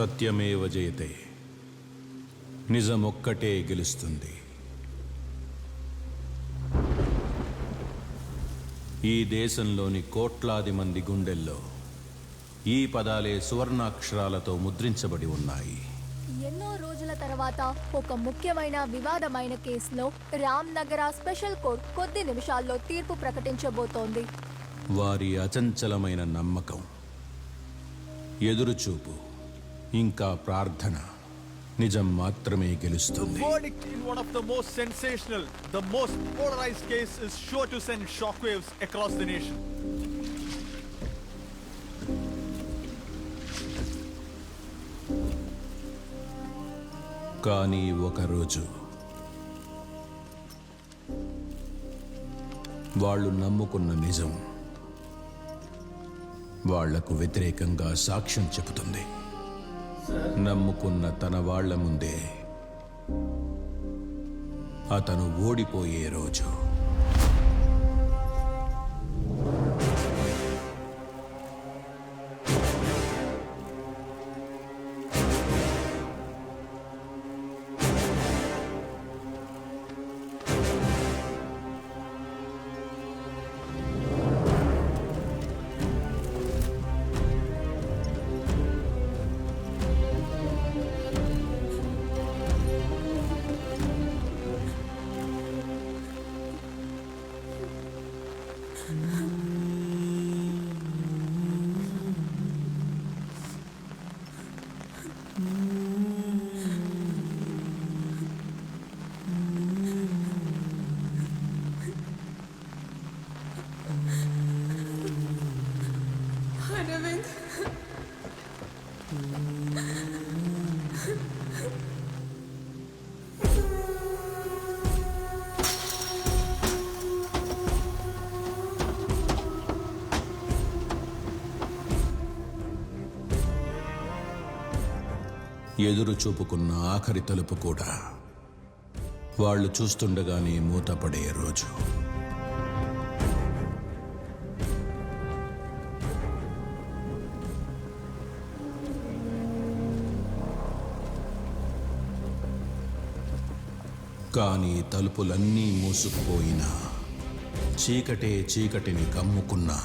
సత్యమేవ జయతే. నిజమొక్కటే గెలుస్తుంది. ఈ దేశంలోని కోట్లాది మంది గుండెల్లో ఈ పదాలే సువర్ణాక్షరాలతో ముద్రించబడి ఉన్నాయి. ఎన్నో రోజుల తర్వాత ఒక ముఖ్యమైన వివాదమైన కేసులో రామ్ నగర స్పెషల్ కోర్ట్ కొద్ది నిమిషాల్లో తీర్పు ప్రకటించబోతోంది. వారి అచంచలమైన నమ్మకం. ఎదురుచూపు. ఇంకా ప్రార్థన నిజం మాత్రమే గెలుస్తుంది. కానీ ఒకరోజు వాళ్ళు నమ్ముకున్న నిజం వాళ్ళకు వ్యతిరేకంగా సాక్ష్యం చెబుతుంది. నమ్ముకున్న తన వాళ్ళ ముందే అతను ఓడిపోయే రోజు. ఎదురు చూపుకున్న ఆఖరి తలుపు కూడా. వాళ్ళు చూస్తుండగానే మూతపడే రోజు. కానీ తలుపులన్నీ మూసుకుపోయినా చీకటే చీకటిని కమ్ముకున్నా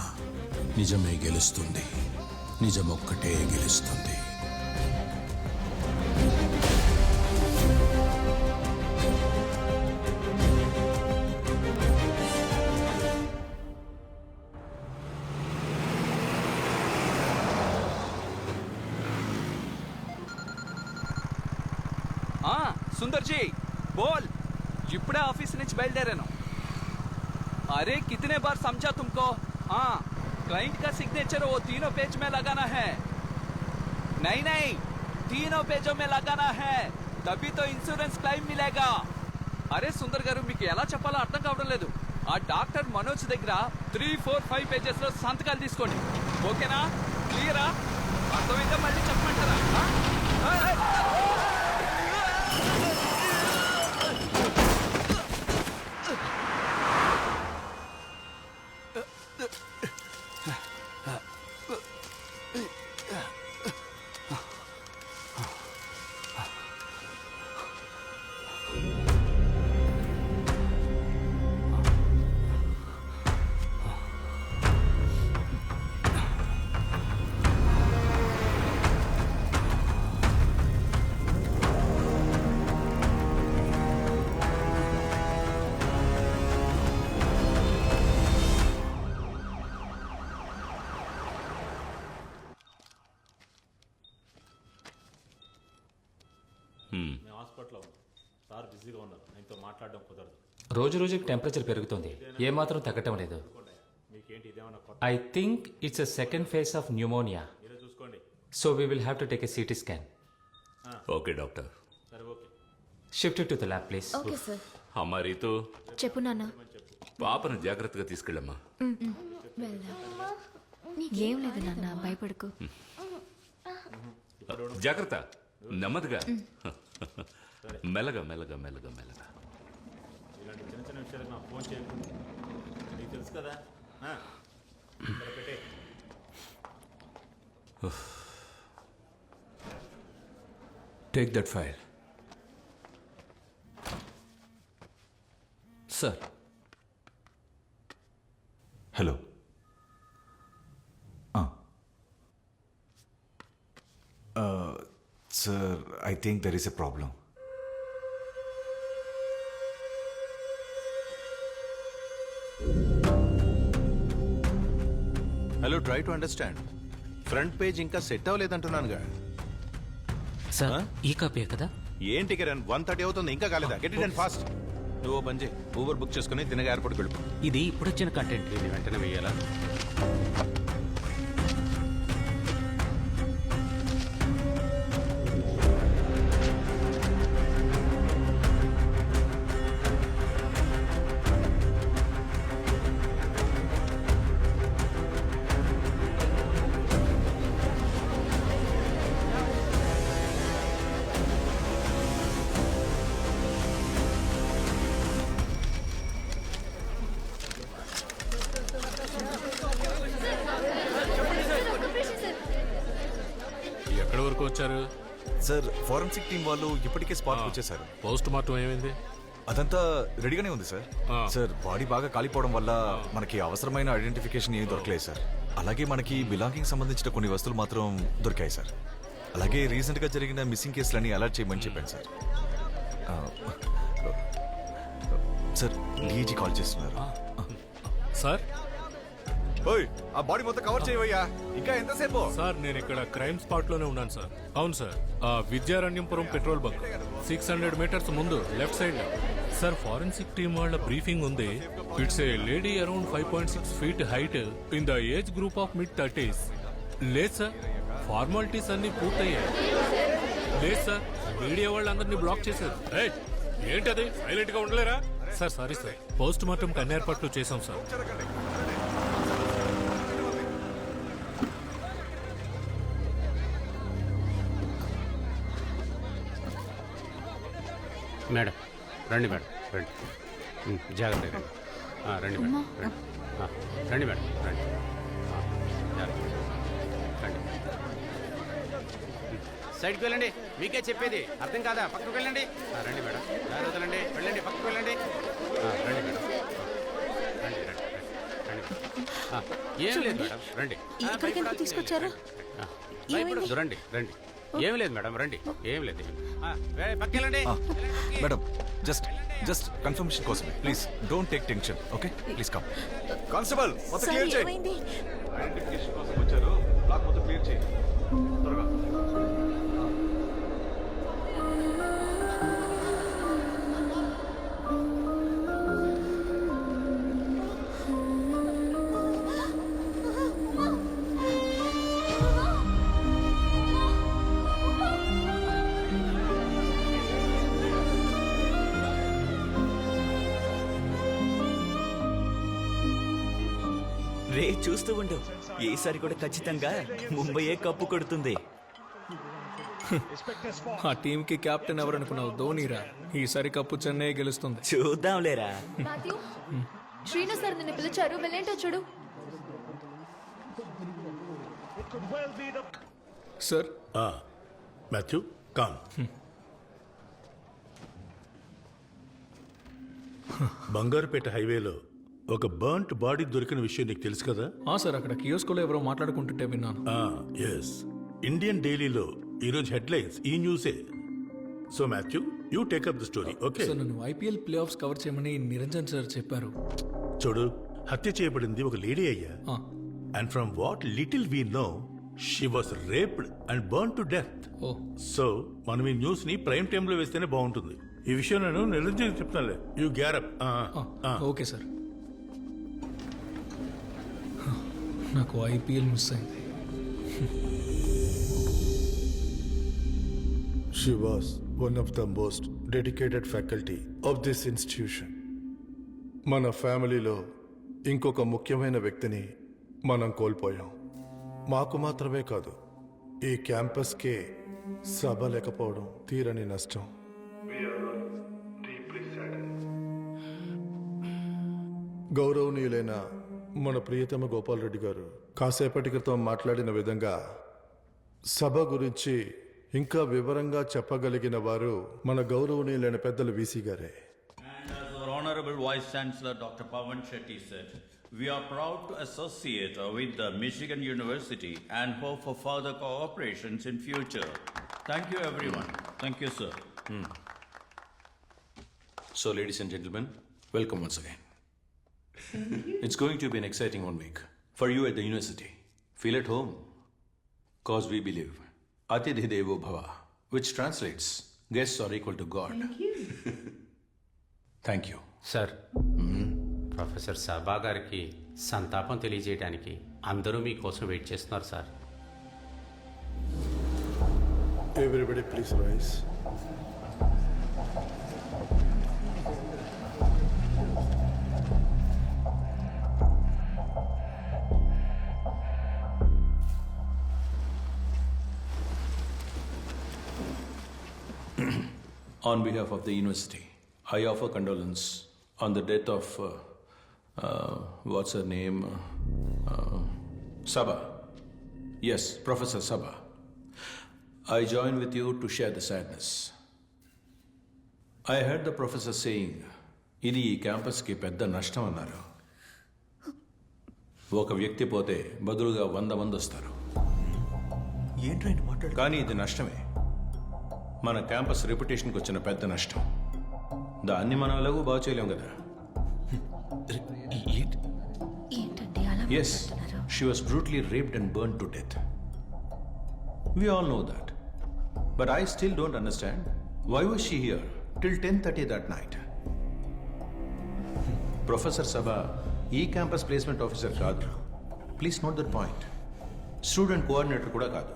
నిజమే గెలుస్తుంది. నిజమొక్కటే గెలుస్తుంది. ఆ, సుందర్ జీ బోల్ ఇప్పుడే ఆఫీస్ నుంచి బయలుదేరాను अरे कितने बार समझा तुमको हाँ क्लाइंट का सिग्नेचर वो तीनों पेज में लगाना है नहीं नहीं तीनों पेजों में लगाना है तभी तो ఇన్సూరెన్స్ క్లెయిమ్ మిలేగా అరే సుందర్ గారు మీకు ఎలా చెప్పాలో అర్థం కావడం లేదు ఆ డాక్టర్ మనోజ్ దగ్గర త్రీ ఫోర్ ఫైవ్ పేజెస్ లో సంతకాలు తీసుకోండి ఓకేనా క్లియరా అర్థమైతే మళ్ళీ చెప్పమంటారా హాస్పిటల్లో ఉన్నాం సార్ బిజీగా ఉన్నారు. ఆయనతో మాట్లాడడం కుదరదు. రోజు రోజుకి టెంపరేచర్ పెరుగుతుంది. ఏమాత్రం తగ్గటం లేదు. మీకేంటి ఇదేమన్నా కొత్త I think it's a second phase of pneumonia మీరే చూసుకోండి. So we will have to take a CT scan okay doctor సరే okay. Shift to the lab please okay. Sir అమ్మా రీతు. చెప్పు నాన్న. పాపను జాగ్రత్తగా తీసుకెళ్ళమ్మా. ఏం లేదు నాన్న. భయపడకు. జాగ్రత్త. నెమ్మదిగా. మెల్లగా మెల్లగా మెల్లగా మెల్లగా. ఇలాంటి చిన్న చిన్న విషయాలకు నాకు ఫోన్ చేయకుండా నీకు తెలుసు కదా? ఆ? సరే, పెట్టే. Take that file sir hello sir I think there is a problem try to understand front page ఇంకా సెట్ అవ్వలేదంటున్నానుగా. సార్ ఈ కాపీ కదా? ఏంటి కిరణ్ వన్ థర్టీ అవుతుంది ఇంకా కాలేదా? గెట్ ఇట్ అండ్ ఫాస్ట్ నువ్వు పని చేయి. ఊబర్ బుక్ చేసుకుని తినగా ఎయిర్పోర్ట్కి వెళ్ళిపో. ఇది ఇప్పుడు వచ్చిన కంటెంట్ వెంటనే వెయ్యాలా సార్ ఫారెన్సిక్ టీం వాళ్ళు ఇప్పటికే స్పాట్ వచ్చేసారు. పోస్ట్ మార్టం ఏమైంది? అదంతా రెడీగానే ఉంది సార్. సార్ బాడీ బాగా కాలిపోవడం వల్ల మనకి అవసరమైన ఐడెంటిఫికేషన్ ఏమీ దొరకలేదు సార్. అలాగే మనకి బిలాంగింగ్ సంబంధించిన కొన్ని వస్తువులు మాత్రం దొరికాయి సార్. అలాగే రీసెంట్గా జరిగిన మిస్సింగ్ కేసులన్నీ అలర్ట్ చేయమని చెప్పాను సార్. సార్ డీజీ కాల్ చేస్తున్నారు. సార్ ఓయ్ ఆ బాడీ మొత్తం కవర్ చేయవయ్యా. ఇంకా ఎంతసేపు? సార్ నేను ఇక్కడ క్రైమ్ స్పాట్లోనే ఉన్నాను సార్. అవును సార్. ఆ Vidyaranyampuram petrol bunk. Six hundred metres ముందు లెఫ్ట్ సైడ్లో. సార్ ఫారెన్సిక్ టీం వాళ్ళ బ్రీఫింగ్ ఉంది. It's a lady around five point six feet height in the age group of mid thirties. లేదు సార్. ఫార్మాలిటీస్ అన్ని పూర్తయ్యాయి. లేదు సార్. మీడియా వాళ్ళందరినీ black చేశారు. ఏయ్, ఏంటది? సైలెంట్గా ఉండలేరా? Sir sorry sir. Post mortem కన్ని ఏర్పాట్లు చేశాం సార్. మేడం రండి మేడం రండి. ఉమ్, జాగ్రత్తగా రండి. రండి మేడం రండి. రండి మేడం రండి. జాగ్రత్త. రండి. సైడ్కి వెళ్ళండి మీకే చెప్పేది. అర్థం కాదా? పక్కకు వెళ్ళండి. రండి మేడం జాగ్రత్త రండి. వెళ్ళండి పక్కకు వెళ్ళండి. రండి మేడం. రండి రండి రండి. ఏం లేదు మేడం రండి. ఆ, ఇక్కడికి ఎందుకు తీసుకొచ్చారు? రండి రండి. ఏం లేదు మేడం రండి. ఏం లేదు. మేడం జస్ట్ జస్ట్ కన్ఫర్మేషన్ కోసమే. Please don't take tension okay? Please come. Constable మొత్తం క్లియర్ చేయి. ఐడెంటిఫికేషన్ కోసం వచ్చారు. బ్లాక్ మొత్తం క్లియర్ చేయి. త్వరగా. చూస్తూ ఉండు. ఈసారి కూడా ఖచ్చితంగా ముంబయే కప్పు కొడుతుంది. ఆ టీంకి కెప్టెన్ ఎవరు అనుకున్నావు ధోనీరా. ఈసారి కప్పు చెన్నై గెలుస్తుంది. చూద్దాంలేరా. శ్రీను సార్ నిన్ను పిలిచారు. వెళ్ళేంటో చూడు. సార్? Matthew com. బంగారుపేట హైవేలో ఒక బర్న్ట్ బాడీ దొరికిన విషయం నీకు తెలుసు కదా? ఆ సార్ అక్కడ కియోస్కోలో ఎవరో మాట్లాడుకుంటుంటే విన్నాను. ఎస్ ఇండియన్ డైలీలో ఈరోజు హెడ్లైన్స్ ఈ న్యూసే. So Matthew you take up the story okay sir నన్ను ఐపీఎల్ ప్లే ఆఫ్స్ కవర్ చేయమని నిరంజన్ సార్ చెప్పారు. చూడు హత్య చేయబడింది ఒక లేడీ అయ్యా. ఆ, and from what little we know she was raped and burn to death oh. So మనం ఈ న్యూస్ని ప్రైమ్ టైమ్లో వేస్తేనే బాగుంటుంది. ఈ విషయం నేను నిరంజన్ చెప్తానులే యూ గ్యారప్ ఆ, ఓకే సార్. నాకు ఐపీఎల్ మిస్ అయింది She was one of the most dedicated faculty of this institution. మన ఫ్యామిలీలో ఇంకొక ముఖ్యమైన వ్యక్తిని మనం కోల్పోయాం. మాకు మాత్రమే కాదు ఈ క్యాంపస్కే సభ లేకపోవడం తీరని నష్టం. గౌరవనీయులైన మన ప్రియతమ గోపాల్ రెడ్డి గారు కాసేపటి క్రితం మాట్లాడిన విధంగా సభ గురించి ఇంకా వివరంగా చెప్పగలిగిన వారు మన గౌరవనీయులైన పెద్దలు వీసీ గారే And as our Honorable Vice Chancellor Dr. Pavan Shetty said, we are proud to associate uh, with the Michigan University and hope for further cooperations in future. Thank you, everyone. Thank you, sir. So, ladies and gentlemen, welcome once again. It's going to be an exciting one week for you at the university. Feel at home, cause we believe Atidhi Devo Bhava, which translates guests are equal to God. Thank you. Thank you. Sir professor Sabha గారికి సంతాపం తెలియజేయడానికి అందరూ మీకోసం wait చేస్తున్నారు sir everybody please rise On behalf of the university, I offer condolence on the death of, uh, uh, what's her name? Uh, Sabha. Yes, Professor Sabha. I join with you to share the sadness. I heard the professor saying, ఇది ఈ క్యాంపస్కి పెద్ద నష్టం అన్నారు ఒక వ్యక్తి పోతే బదులుగా వంద మంది వస్తారు ఏంట్రైంది మాట్లాడు కానీ ఇది నష్టమే మన క్యాంపస్ రెప్యుటేషన్కి వచ్చిన పెద్ద నష్టం. దాన్ని మనం ఎలాగో బాగు చేయలేం కదా. ఏంటండి అలా yes she was brutally raped and burn to death we all know that but I still don't understand why was she here till ten thirty that night professor Sabha ఈ క్యాంపస్ ప్లేస్మెంట్ ఆఫీసర్ కాదు. Please note that point student coordinator కూడా కాదు.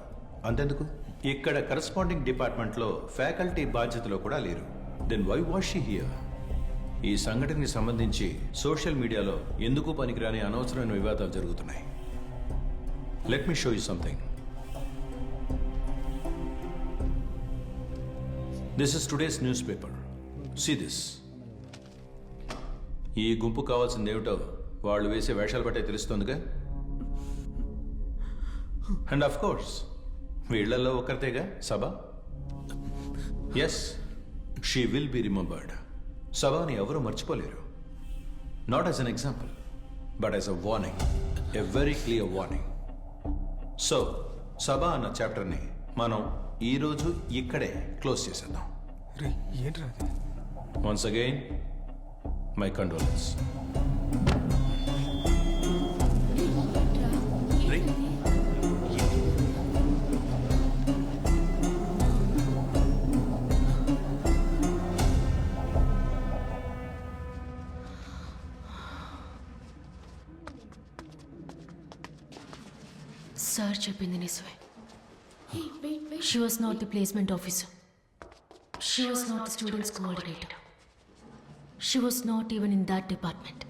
అంతెందుకు? ఇక్కడ corresponding డిపార్ట్మెంట్లో faculty బాధ్యతలో కూడా లేరు. దెన్ వై వాష్ హియర్ ఈ సంఘటనకి సంబంధించి సోషల్ మీడియాలో ఎందుకు పనికిరాని అనవసరమైన వివాదాలు జరుగుతున్నాయి. Let me show you something this is today's newspaper see this ఈ గుంపు కావాల్సింది ఏమిటో వాళ్ళు వేసే వేషాలు బట్టే తెలుస్తుందిగా? అండ్ ఆఫ్ కోర్స్ వీళ్ళలో ఒకరితేగా సభ? Yes she will be remembered సభని ఎవరు మర్చిపోలేరు. Not as an example but as a warning a very clear warning so Sabha అన్న చాప్టర్ని మనం ఈరోజు ఇక్కడే క్లోజ్ చేసేద్దాం. వన్స్ అగైన్ మై కండోలెన్స్ చెప్పింది నిజమే she was not the placement officer she was not the students coordinator she was not even in that department